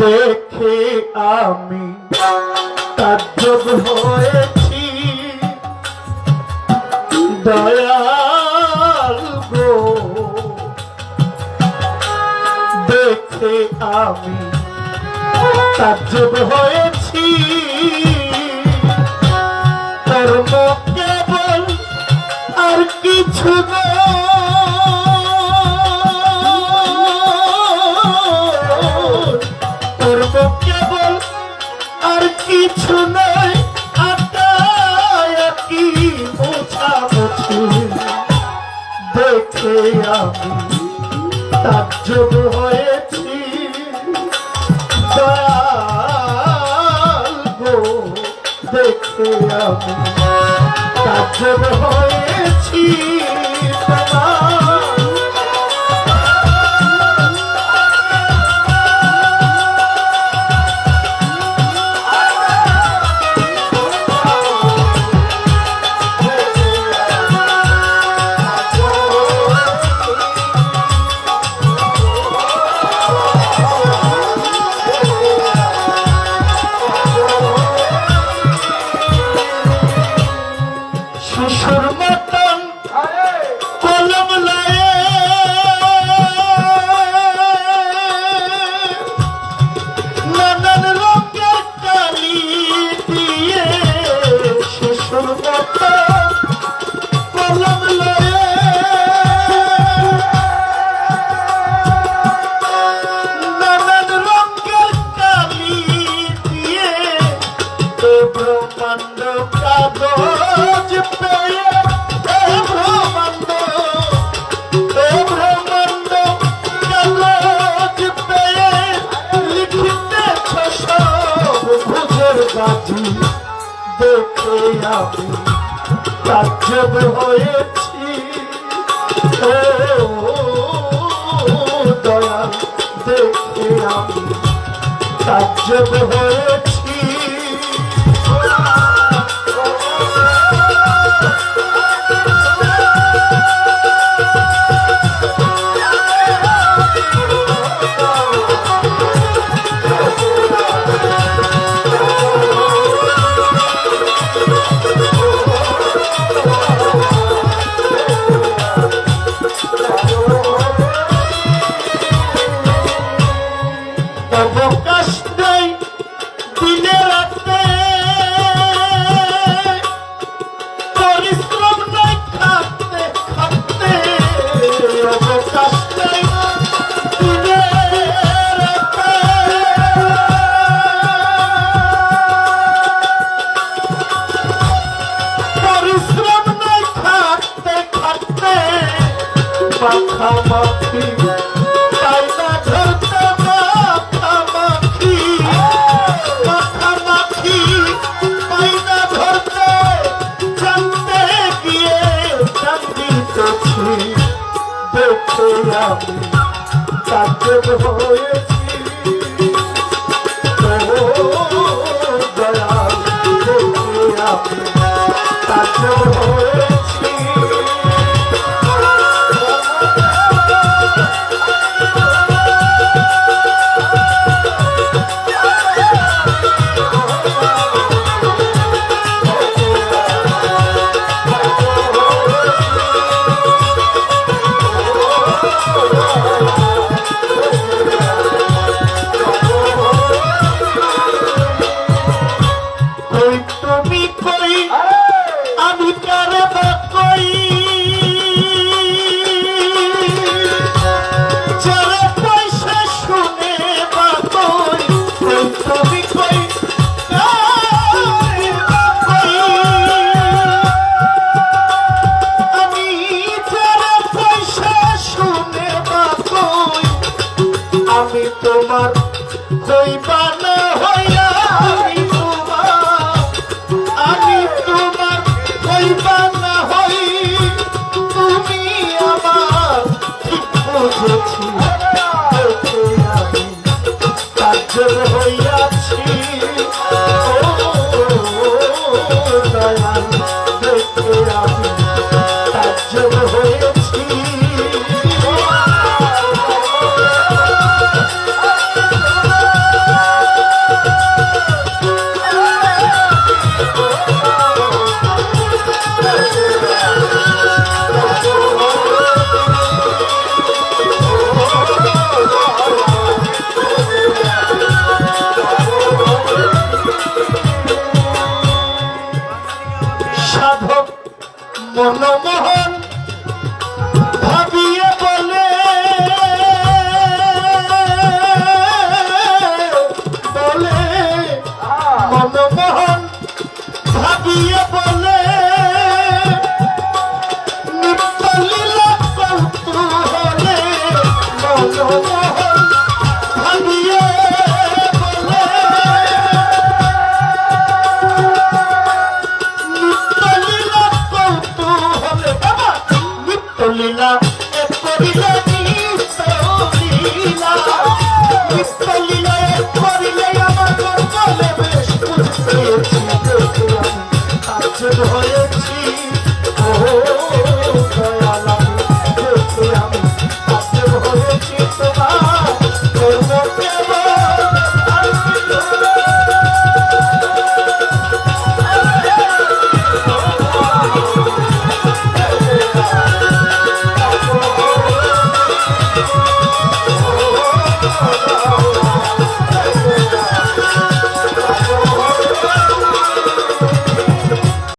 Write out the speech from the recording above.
দেখে আমি তাজ্জব হয়েছি। দয়াল গো, দেখে আমি তাজ্জব হয়েছি। কর্ম কেবল আর কিছু কর্ম মোছামুছি দেখে আমি তাজ্জব হয়েছি। গো দেখে আমি তাজ্জব হয়েছি। তোমার দেখে আমি তাজ্জব হয়েছি। দয়াল দেখে আমি তাজ্জব হয়েছি। মাখামাখি তাইনা ধরতে মাখামাখি মাখামাখি তাইনা ধরতে জানতে গিয়ে জানিতেছি দেখে আমি তাজ্জব হয়েছি কাজল বনমোহন ভাবিয়ে বলে। বলে মনমোহন ভাবিয়ে বলে। Kristalli